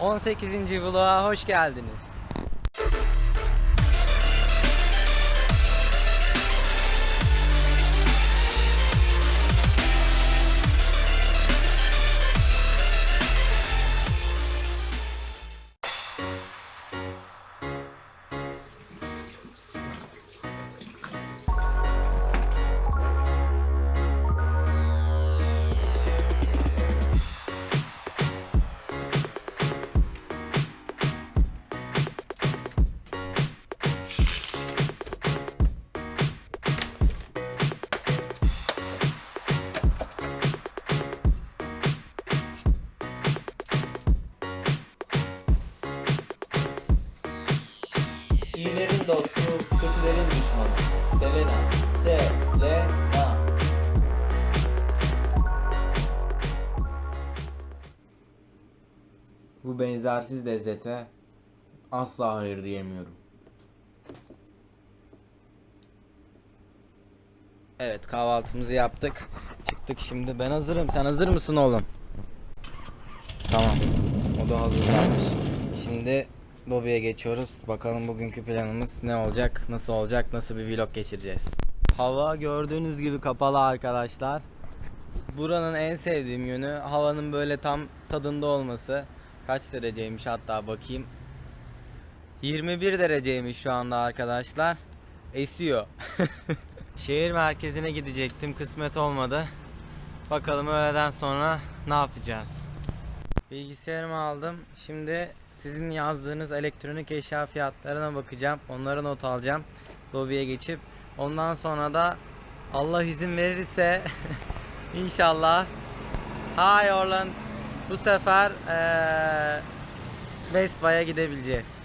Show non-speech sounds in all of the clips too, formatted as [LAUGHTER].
18. vloğa hoş geldiniz. İyilerin dostu, kötülerin düşmanı. Selena. Selena. Bu benzersiz lezzete asla hayır diyemiyorum. Evet kahvaltımızı yaptık. Çıktık şimdi. Ben hazırım. Sen hazır mısın oğlum? Tamam. O da hazırlanmış. Şimdi lobiye geçiyoruz. Bakalım bugünkü planımız ne olacak? Nasıl olacak? Nasıl bir vlog geçireceğiz? Hava gördüğünüz gibi kapalı arkadaşlar. Buranın en sevdiğim yönü havanın böyle tam tadında olması. Kaç dereceymiş hatta bakayım. 21 dereceymiş şu anda arkadaşlar. Esiyor. [LAUGHS] Şehir merkezine gidecektim. Kısmet olmadı. Bakalım öğleden sonra ne yapacağız? Bilgisayarımı aldım. Şimdi sizin yazdığınız elektronik eşya fiyatlarına bakacağım. Onları not alacağım. Lobiye geçip ondan sonra da Allah izin verirse [LAUGHS] inşallah Hi Orlan bu sefer eee Best Buy'a gidebileceğiz.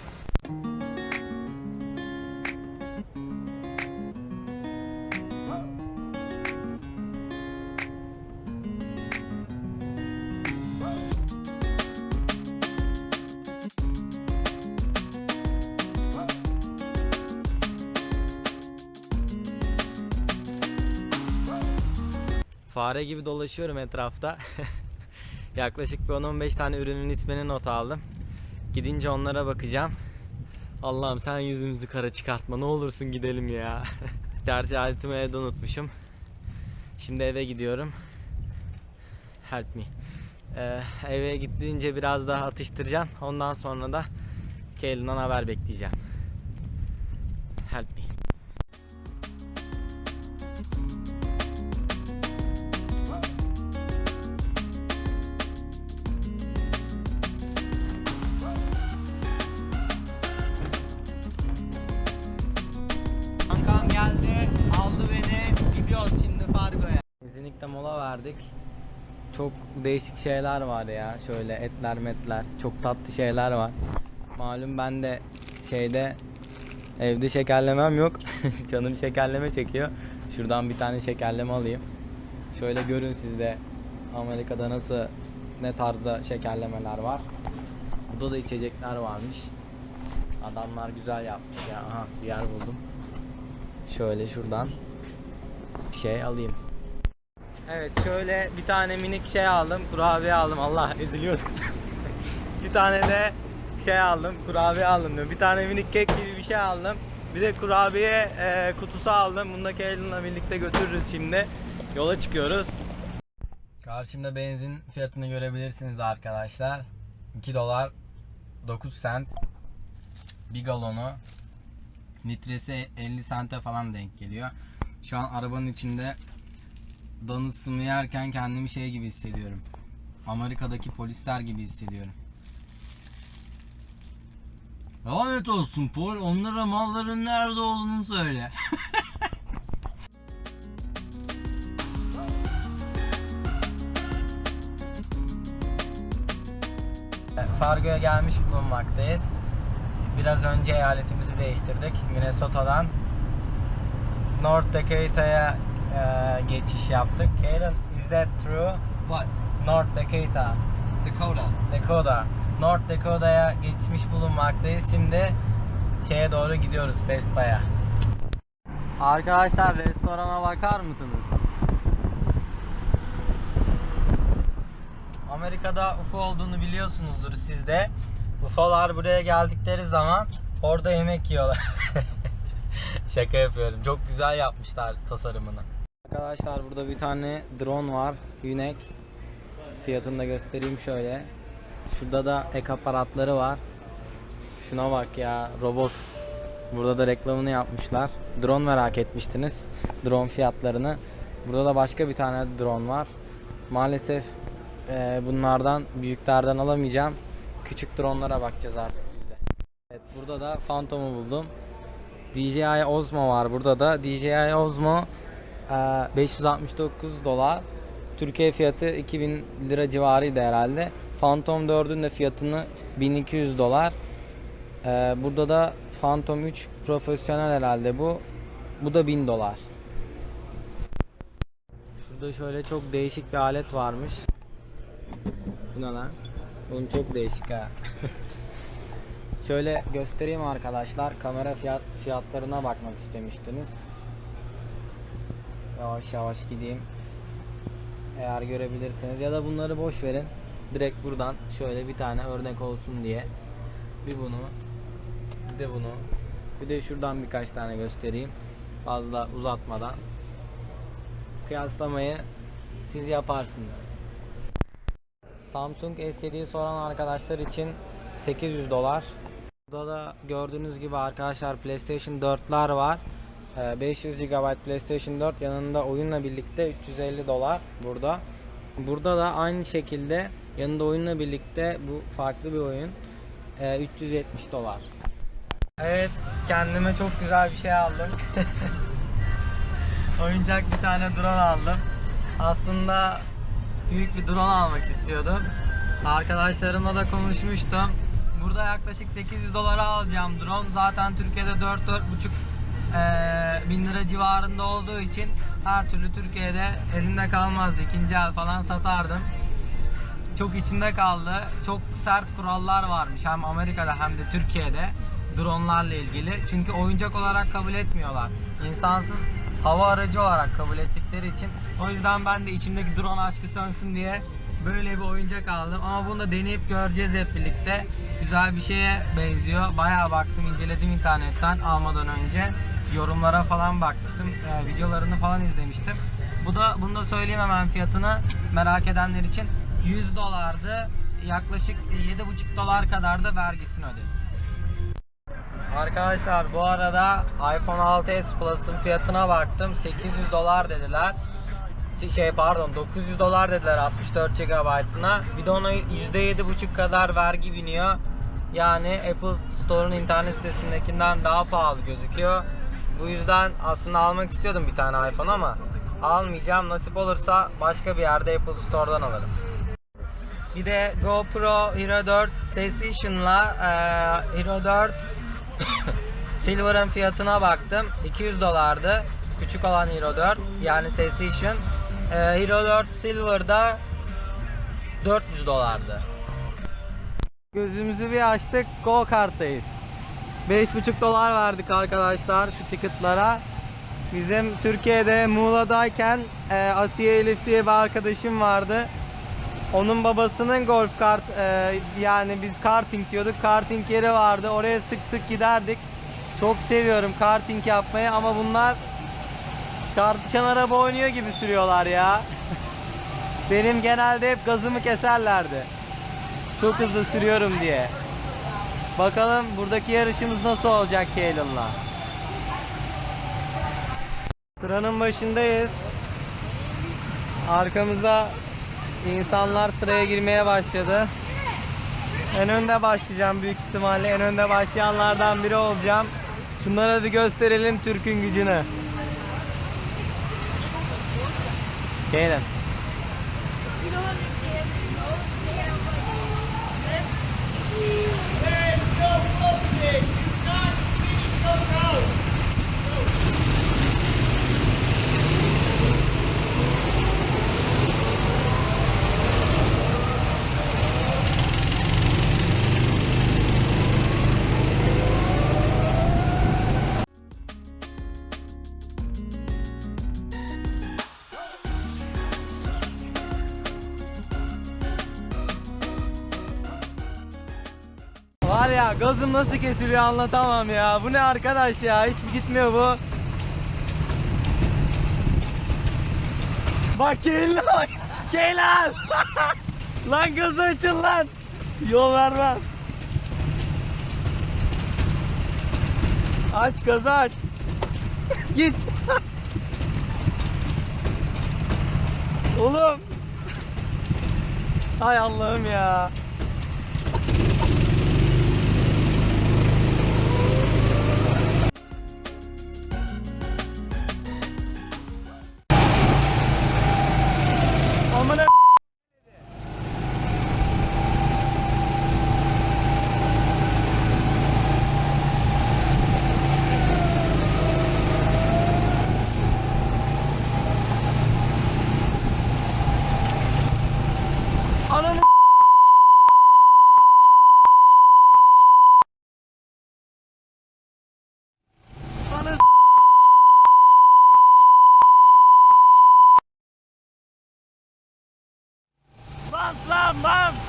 Fare gibi dolaşıyorum etrafta. [LAUGHS] Yaklaşık bir 10-15 tane ürünün ismini not aldım. Gidince onlara bakacağım. Allah'ım sen yüzümüzü kara çıkartma ne olursun gidelim ya. [LAUGHS] Şarj aletimi evde unutmuşum. Şimdi eve gidiyorum. Help me. Ee, eve gittiğince biraz daha atıştıracağım. Ondan sonra da Kaylin'den haber bekleyeceğim. Değişik şeyler var ya. Şöyle etler metler. Çok tatlı şeyler var. Malum ben de şeyde evde şekerlemem yok. [LAUGHS] Canım şekerleme çekiyor. Şuradan bir tane şekerleme alayım. Şöyle görün siz de Amerika'da nasıl ne tarzda şekerlemeler var. Burada da içecekler varmış. Adamlar güzel yapmış ya. Aha bir yer buldum. Şöyle şuradan bir şey alayım. Evet şöyle bir tane minik şey aldım. Kurabiye aldım. Allah [LAUGHS] eziliyorduk. bir tane de şey aldım. Kurabiye aldım diyor. Bir tane minik kek gibi bir şey aldım. Bir de kurabiye e, kutusu aldım. Bunu da birlikte götürürüz şimdi. Yola çıkıyoruz. Karşımda benzin fiyatını görebilirsiniz arkadaşlar. 2 dolar 9 sent bir galonu litresi 50 sente falan denk geliyor. Şu an arabanın içinde danısını yerken kendimi şey gibi hissediyorum. Amerika'daki polisler gibi hissediyorum. Lanet olsun Paul onlara malların nerede olduğunu söyle. Fargo'ya gelmiş bulunmaktayız. Biraz önce eyaletimizi değiştirdik. Minnesota'dan North Dakota'ya e, geçiş yaptık. Kaden, is that true? What? North Dakota. Dakota. Dakota. North Dakota'ya geçmiş bulunmaktayız. Şimdi şeye doğru gidiyoruz Best Buy'a. Arkadaşlar restorana bakar mısınız? Amerika'da UFO olduğunu biliyorsunuzdur siz de. UFO'lar buraya geldikleri zaman orada yemek yiyorlar. [LAUGHS] Şaka yapıyorum. Çok güzel yapmışlar tasarımını. Arkadaşlar burada bir tane drone var. Yunek. Fiyatını da göstereyim şöyle. Şurada da ek aparatları var. Şuna bak ya robot. Burada da reklamını yapmışlar. Drone merak etmiştiniz. Drone fiyatlarını. Burada da başka bir tane drone var. Maalesef e, bunlardan büyüklerden alamayacağım. Küçük dronelara bakacağız artık biz de. Evet burada da Phantom'u buldum. DJI Osmo var burada da. DJI Osmo 569 dolar. Türkiye fiyatı 2000 lira civarıydı herhalde. Phantom 4'ün de fiyatını 1200 dolar. E, burada da Phantom 3 profesyonel herhalde bu. Bu da 1000 dolar. Şurada şöyle çok değişik bir alet varmış. Bu ne lan? Oğlum çok değişik ha. [LAUGHS] şöyle göstereyim arkadaşlar. Kamera fiyat fiyatlarına bakmak istemiştiniz. Yavaş yavaş gideyim. Eğer görebilirseniz ya da bunları boş verin. Direkt buradan şöyle bir tane örnek olsun diye. Bir bunu, bir de bunu. Bir de şuradan birkaç tane göstereyim. Fazla uzatmadan. Kıyaslamayı siz yaparsınız. Samsung S7'yi soran arkadaşlar için 800 dolar. Burada da gördüğünüz gibi arkadaşlar PlayStation 4'ler var. Ee, 500 GB PlayStation 4 yanında oyunla birlikte 350 dolar burada. Burada da aynı şekilde yanında oyunla birlikte bu farklı bir oyun. Ee, 370 dolar. Evet kendime çok güzel bir şey aldım. [LAUGHS] Oyuncak bir tane drone aldım. Aslında büyük bir drone almak istiyordum. Arkadaşlarımla da konuşmuştum. Burada yaklaşık 800 dolara alacağım drone. Zaten Türkiye'de 4-4,5 eee, bin lira civarında olduğu için her türlü Türkiye'de elimde kalmazdı. İkinci el falan satardım. Çok içimde kaldı. Çok sert kurallar varmış hem Amerika'da hem de Türkiye'de dronlarla ilgili. Çünkü oyuncak olarak kabul etmiyorlar. İnsansız hava aracı olarak kabul ettikleri için. O yüzden ben de içimdeki drone aşkı sönsün diye böyle bir oyuncak aldım. Ama bunu da deneyip göreceğiz hep birlikte. Güzel bir şeye benziyor. Bayağı baktım, inceledim internetten almadan önce. Yorumlara falan bakmıştım. e, videolarını falan izlemiştim. Bu da bunu da söyleyeyim hemen fiyatını merak edenler için 100 dolardı. Yaklaşık 7,5 dolar kadar da vergisini ödedim. Arkadaşlar bu arada iPhone 6s Plus'ın fiyatına baktım. 800 dolar dediler. Şey pardon 900 dolar dediler 64 GB'ına. Bir de ona %7,5 kadar vergi biniyor. Yani Apple Store'un internet sitesindekinden daha pahalı gözüküyor. Bu yüzden aslında almak istiyordum bir tane iPhone ama almayacağım. Nasip olursa başka bir yerde Apple Store'dan alırım. Bir de GoPro Hero 4 Session'la eee, Hero 4 [COUGHS] Silver'ın fiyatına baktım. 200 dolardı. Küçük olan Hero 4 yani Session. Eee, Hero 4 Silver'da 400 dolardı. Gözümüzü bir açtık. Go karttayız. 5,5 dolar verdik arkadaşlar şu ticketlara. Bizim Türkiye'de Muğla'dayken e, Asiye Elif diye bir arkadaşım vardı. Onun babasının golf kart e, yani biz karting diyorduk. Karting yeri vardı. Oraya sık sık giderdik. Çok seviyorum karting yapmayı ama bunlar çarpışan araba oynuyor gibi sürüyorlar ya. Benim genelde hep gazımı keserlerdi. Çok hızlı sürüyorum diye. Bakalım buradaki yarışımız nasıl olacak Kaylin'la. Sıranın başındayız. Arkamızda insanlar sıraya girmeye başladı. En önde başlayacağım büyük ihtimalle. En önde başlayanlardan biri olacağım. Şunlara bir gösterelim Türk'ün gücünü. Kailan? Kinuha Var ya gazım nasıl kesiliyor anlatamam ya. Bu ne arkadaş ya? Hiç gitmiyor bu. Bak Keylan bak. [LAUGHS] Keylan. [LAUGHS] lan gazı açın lan. Yol vermem. Aç gazı aç. [LAUGHS] Git. Oğlum. Hay Allah'ım ya. Amına Ananı Ananı Bas lan bas!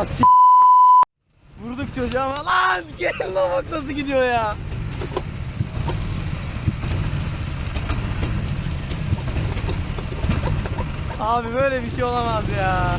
Ah s- Vurduk çocuğa ama lan [LAUGHS] gelin lan bak nasıl gidiyor ya. Abi böyle bir şey olamaz ya.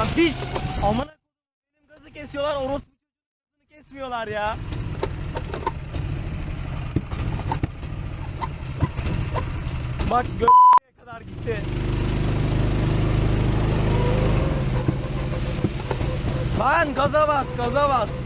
Lan piş. Amına benim gazı kesiyorlar. Orospu kesmiyorlar ya. Bak gö***ye kadar gitti. Lan gaza bas, gaza bas.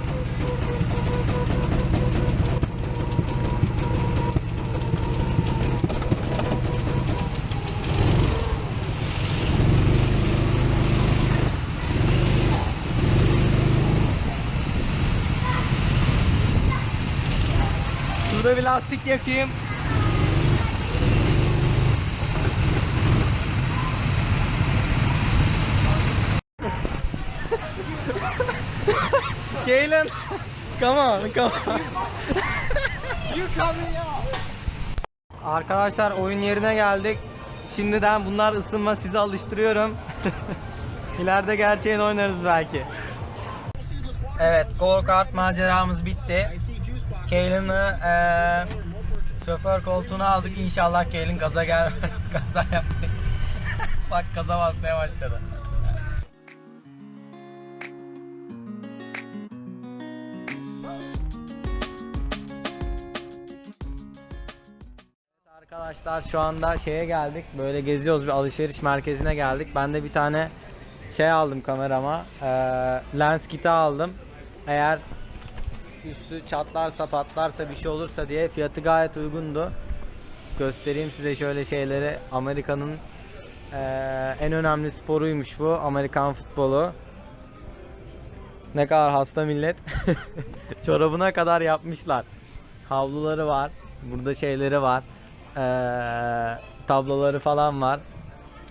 Şurada bir lastik yakayım. [LAUGHS] Galen, come on, come on. you coming out. Arkadaşlar oyun yerine geldik. Şimdiden bunlar ısınma sizi alıştırıyorum. [LAUGHS] İleride gerçeğini oynarız belki. Evet, go kart maceramız bitti. Kalen'ı eee şoför koltuğuna aldık. İnşallah Kalen [LAUGHS] gaza gelmez, kaza [LAUGHS] yapmayız. Bak gaza basmaya başladı. Arkadaşlar şu anda şeye geldik. Böyle geziyoruz bir alışveriş merkezine geldik. Ben de bir tane şey aldım kamerama. Eee lens kiti aldım. Eğer üstü çatlarsa patlarsa bir şey olursa diye fiyatı gayet uygundu. Göstereyim size şöyle şeyleri. Amerika'nın eee, en önemli sporuymuş bu. Amerikan futbolu. Ne kadar hasta millet. [LAUGHS] Çorabına kadar yapmışlar. Havluları var. Burada şeyleri var. Eee, tabloları falan var.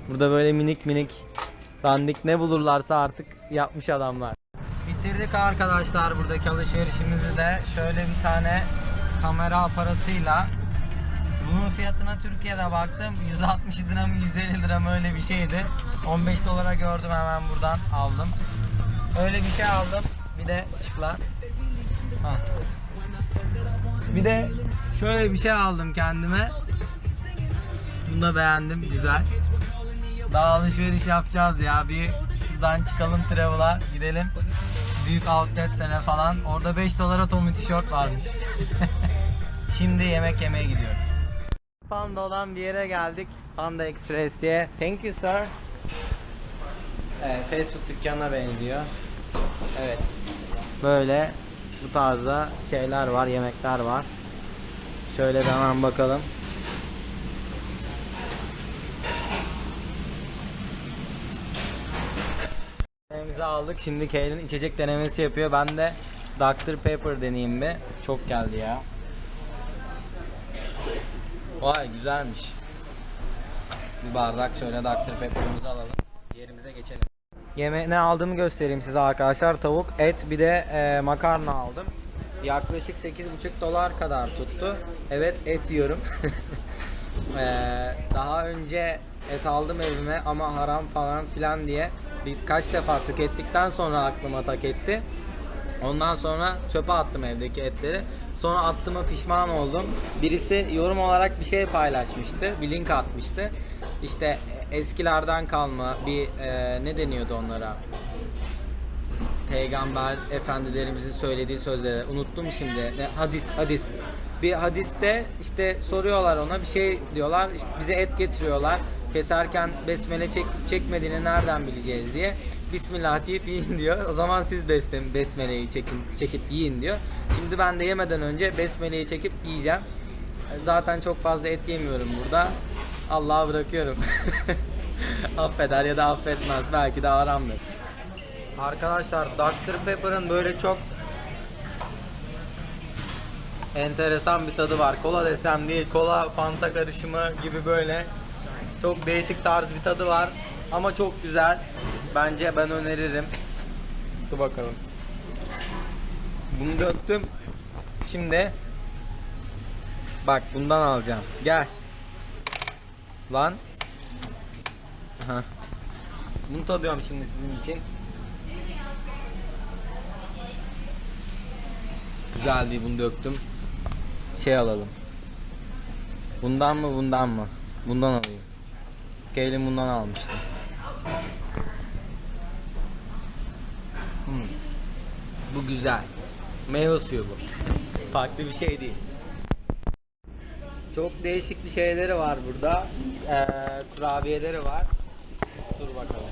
Burada böyle minik minik dandik ne bulurlarsa artık yapmış adamlar. Bitirdik arkadaşlar. Buradaki alışverişimizi de şöyle bir tane kamera aparatıyla. Bunun fiyatına Türkiye'de baktım. 160 lira mı 150 lira mı öyle bir şeydi. 15 dolara gördüm hemen buradan aldım. Öyle bir şey aldım. Bir de çıkla. Bir de şöyle bir şey aldım kendime. Bunu da beğendim güzel. Daha alışveriş yapacağız ya. Bir şuradan çıkalım Travel'a gidelim. Büyük outletlere falan. Orada 5 dolara Tommy tişört varmış. [LAUGHS] Şimdi yemek yemeye gidiyoruz. Panda olan bir yere geldik. Panda Express diye. Thank you sir. Evet, fast food dükkanına benziyor. Evet. Böyle bu tarzda şeyler var, yemekler var. Şöyle de hemen bakalım. Aldık. Şimdi Kaylin içecek denemesi yapıyor. Ben de Dr. Pepper deneyeyim bir. Çok geldi ya. Vay güzelmiş. Bir bardak şöyle Dr. Pepper'ımızı alalım. Yerimize geçelim. Yeme ne aldığımı göstereyim size arkadaşlar. Tavuk, et bir de e, makarna aldım. Yaklaşık 8,5 dolar kadar tuttu. Evet et yiyorum. [LAUGHS] E, daha önce et aldım evime ama haram falan filan diye birkaç defa tükettikten sonra aklıma tak etti. Ondan sonra çöpe attım evdeki etleri. Sonra attığıma pişman oldum. Birisi yorum olarak bir şey paylaşmıştı. Bir link atmıştı. İşte eskilerden kalma bir e, ne deniyordu onlara? Peygamber efendilerimizin söylediği sözleri unuttum şimdi. Ne, hadis, hadis. Bir hadiste işte soruyorlar ona bir şey diyorlar. İşte bize et getiriyorlar. Keserken besmele çek, çekmediğini nereden bileceğiz diye. Bismillah deyip yiyin diyor. O zaman siz beslen, besmeleyi çekin, çekip yiyin diyor. Şimdi ben de yemeden önce besmeleyi çekip yiyeceğim. Zaten çok fazla et yemiyorum burada. Allah'a bırakıyorum. [LAUGHS] Affeder ya da affetmez. Belki de aramdır. Arkadaşlar Dr. Pepper'ın böyle çok enteresan bir tadı var. Kola desem değil, kola fanta karışımı gibi böyle çok değişik tarz bir tadı var. Ama çok güzel. Bence ben öneririm. Dur bakalım. Bunu döktüm. Şimdi bak bundan alacağım. Gel. Lan. Aha. Bunu tadıyorum şimdi sizin için. Güzel değil bunu döktüm. Şey alalım. Bundan mı bundan mı? Bundan alayım. Gail'in bundan almıştım. Hmm. Bu güzel. Meyve suyu bu. Farklı bir şey değil. Çok değişik bir şeyleri var burada. Ee, kurabiyeleri var. Dur bakalım.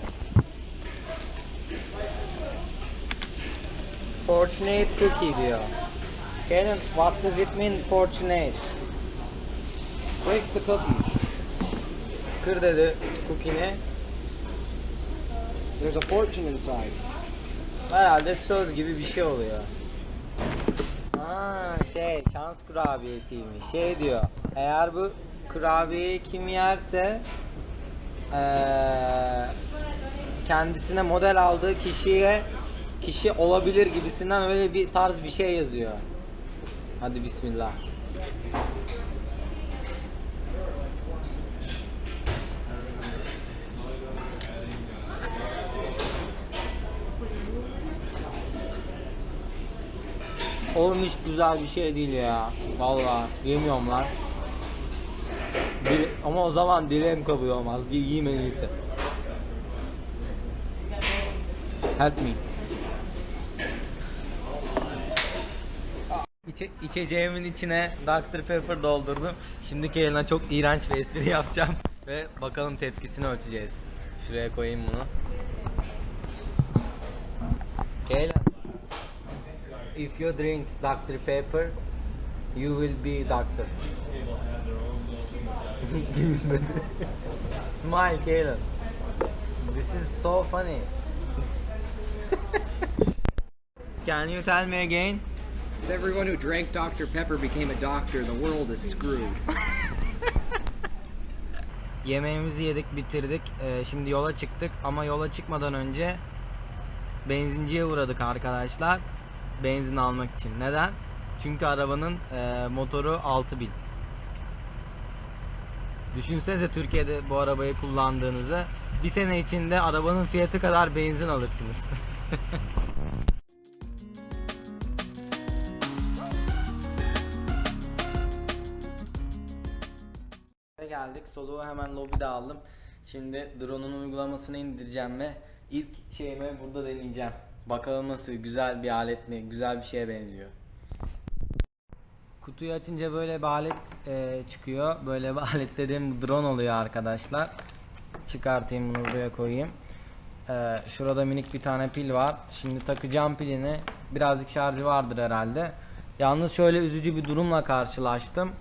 Fortunate cookie diyor. Kenan, what does it mean fortunate? Break the cookie. Kır dedi cookie'ni. There's a fortune inside. Herhalde söz gibi bir şey oluyor. Aa şey şans kurabiyesiymiş. Şey diyor. Eğer bu kurabiyeyi kim yerse eee, kendisine model aldığı kişiye kişi olabilir gibisinden öyle bir tarz bir şey yazıyor. Hadi bismillah. Oğlum hiç güzel bir şey değil ya. Vallahi yemiyorum lan. Ama o zaman dilim kabul olmaz. Yiyeyim en iyisi. Help me. İçe, içeceğimin içine Dr. Pepper doldurdum. Şimdi Kane'a çok iğrenç bir espri yapacağım. Ve bakalım tepkisini ölçeceğiz. Şuraya koyayım bunu. Kayla. If you drink Dr. Pepper, you will be doctor. Gülmedi. [LAUGHS] Smile, Kayla. This is so funny. [LAUGHS] Can you tell me again? If everyone who drank Dr. Pepper became a doctor, the world is screwed. [LAUGHS] Yemeğimizi yedik, bitirdik. Ee, şimdi yola çıktık ama yola çıkmadan önce benzinciye uğradık arkadaşlar. Benzin almak için. Neden? Çünkü arabanın e, motoru 6000. Düşünsenize Türkiye'de bu arabayı kullandığınızı. Bir sene içinde arabanın fiyatı kadar benzin alırsınız. [LAUGHS] geldik. Soluğu hemen lobide aldım. Şimdi drone'un uygulamasını indireceğim ve ilk şeyimi burada deneyeceğim. Bakalım nasıl güzel bir alet mi? Güzel bir şeye benziyor. Kutuyu açınca böyle bir alet e, çıkıyor. Böyle bir [LAUGHS] alet dediğim drone oluyor arkadaşlar. Çıkartayım bunu buraya koyayım. E, şurada minik bir tane pil var. Şimdi takacağım pilini. Birazcık şarjı vardır herhalde. Yalnız şöyle üzücü bir durumla karşılaştım.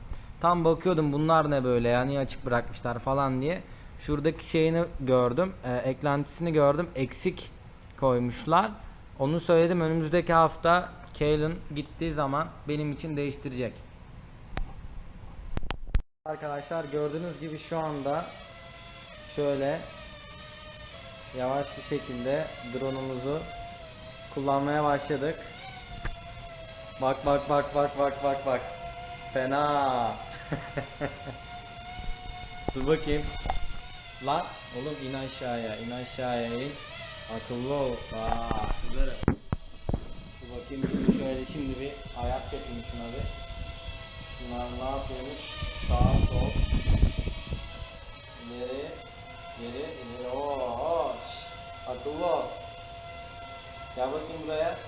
Tam bakıyordum bunlar ne böyle ya niye açık bırakmışlar falan diye. Şuradaki şeyini gördüm. e, eklentisini gördüm. Eksik koymuşlar. Onu söyledim önümüzdeki hafta Kalen gittiği zaman benim için değiştirecek. Arkadaşlar gördüğünüz gibi şu anda şöyle yavaş bir şekilde drone'umuzu kullanmaya başladık. Bak bak bak bak bak bak bak. Fena. [LAUGHS] Dur bakayım. Lan oğlum in aşağıya in aşağıya in. Akıllı ol. Aa, kızarım. Dur bakayım şöyle şimdi bir ayak çekeyim şuna bir. Şunlar ne yapıyormuş? Sağ sol. İleri. Geri. ileri. Oo. Akıllı ol. Gel bakayım buraya.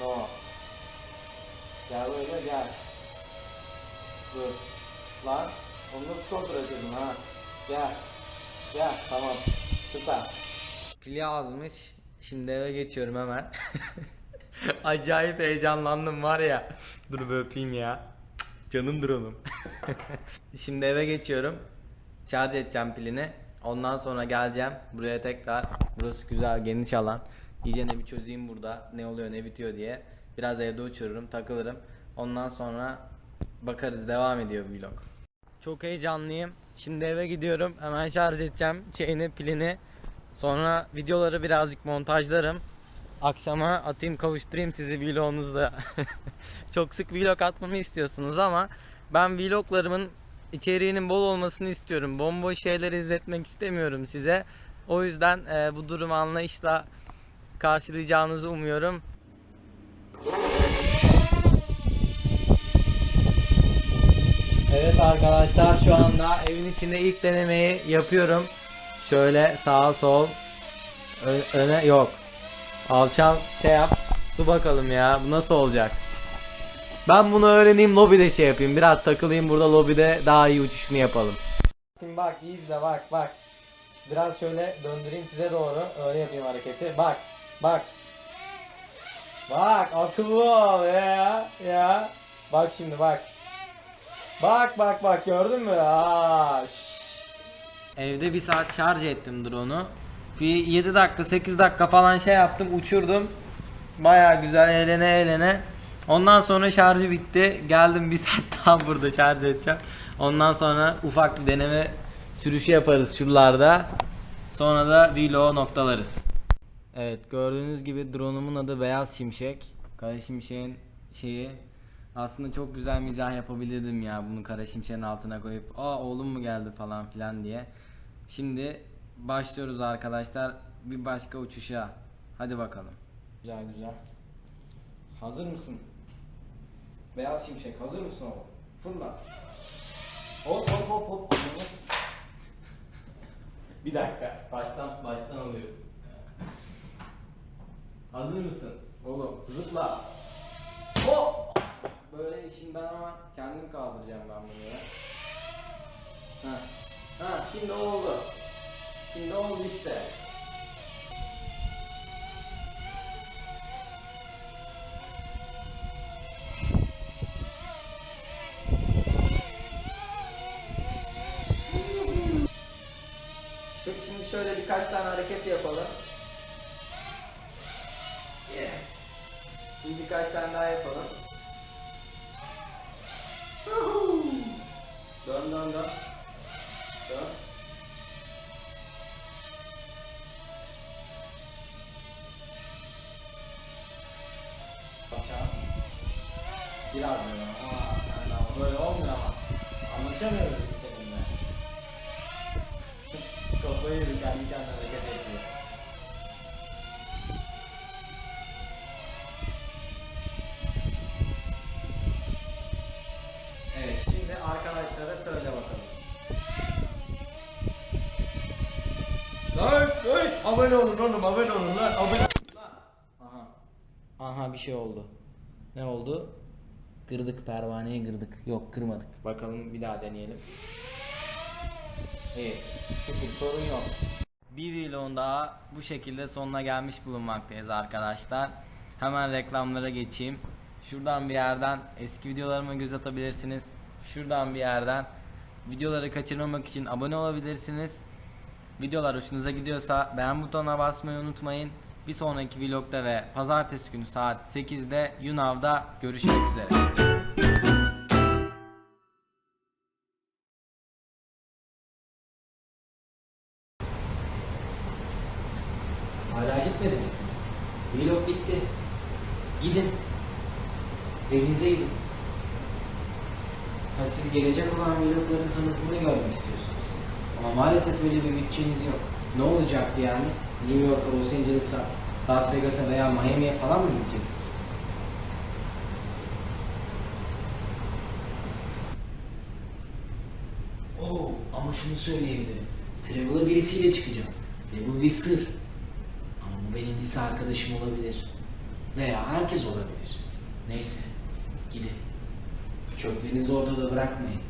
No. Gel böyle gel. Dur. Lan. Onu nasıl kontrol edelim ha? Gel. Gel tamam. Süper. Pili azmış. Şimdi eve geçiyorum hemen. [LAUGHS] Acayip heyecanlandım var ya. Dur bir öpeyim ya. Canım drone'um. [LAUGHS] Şimdi eve geçiyorum. Şarj edeceğim pilini. Ondan sonra geleceğim. Buraya tekrar. Burası güzel geniş alan. İyice ne bir çözeyim burada. Ne oluyor ne bitiyor diye. Biraz evde uçururum takılırım. Ondan sonra bakarız devam ediyor vlog. Çok heyecanlıyım. Şimdi eve gidiyorum. Hemen şarj edeceğim şeyini pilini. Sonra videoları birazcık montajlarım. Akşama atayım kavuşturayım sizi vlogunuzda. [LAUGHS] Çok sık vlog atmamı istiyorsunuz ama ben vloglarımın içeriğinin bol olmasını istiyorum. Bomboş şeyler izletmek istemiyorum size. O yüzden e, bu durumu anlayışla karşılayacağınızı umuyorum. Evet arkadaşlar şu anda evin içinde ilk denemeyi yapıyorum. Şöyle sağa sol Ö- öne yok. Alçal şey yap. Dur bakalım ya bu nasıl olacak. Ben bunu öğreneyim lobide şey yapayım. Biraz takılayım burada lobide daha iyi uçuşunu yapalım. Şimdi bak izle bak bak. Biraz şöyle döndüreyim size doğru. Öyle yapayım hareketi. Bak bak. Bak akıllı ol ya ya. Bak şimdi bak. Bak bak bak gördün mü? Aa. Evde bir saat şarj ettim drone'u. Bir 7 dakika 8 dakika falan şey yaptım uçurdum. Baya güzel eğlene eğlene. Ondan sonra şarjı bitti. Geldim bir [LAUGHS] saat daha burada şarj edeceğim. Ondan sonra ufak bir deneme sürüşü yaparız şuralarda. Sonra da vlog noktalarız. Evet gördüğünüz gibi drone'umun adı Beyaz Şimşek. Kara Şimşek'in şeyi aslında çok güzel mizah yapabilirdim ya bunu Kara Şimşek'in altına koyup aa oğlum mu geldi falan filan diye. Şimdi başlıyoruz arkadaşlar bir başka uçuşa. Hadi bakalım. Güzel güzel. Hazır mısın? Beyaz Şimşek hazır mısın oğlum? Fırla. Hop hop hop hop. [LAUGHS] bir dakika. Baştan baştan alıyoruz. Hazır mısın? Oğlum zıpla. Hop! Böyle şimdi ben ama kendim kaldıracağım ben bunu. Ha. Ha şimdi oldu. Şimdi oldu işte. Abone olun oğlum abone olun lan abone Aha. Aha bir şey oldu. Ne oldu? Kırdık pervaneyi kırdık. Yok kırmadık. Bakalım bir daha deneyelim. İyi. Şükür sorun yok. Bir vlogun daha bu şekilde sonuna gelmiş bulunmaktayız arkadaşlar. Hemen reklamlara geçeyim. Şuradan bir yerden eski videolarıma göz atabilirsiniz. Şuradan bir yerden videoları kaçırmamak için abone olabilirsiniz. Videolar hoşunuza gidiyorsa beğen butonuna basmayı unutmayın. Bir sonraki vlogda ve pazartesi günü saat 8'de Yunav'da görüşmek üzere. Hala gitmedin mi? Vlog bitti. Gidin. Evinize gidin. Ha siz gelecek olan vlogların tanıtımını görmek istiyorsunuz. Ama maalesef öyle bir bütçeniz yok. Ne olacaktı yani? New York'a, Los Angeles'a, Las Vegas'a veya Miami'ye falan mı gidecektik? Oo, ama şunu söyleyebilirim. Travel'a birisiyle çıkacağım. Ve bu bir sır. Ama bu benim lise arkadaşım olabilir. Veya herkes olabilir. Neyse, gidin. Çöplerinizi ortada bırakmayın.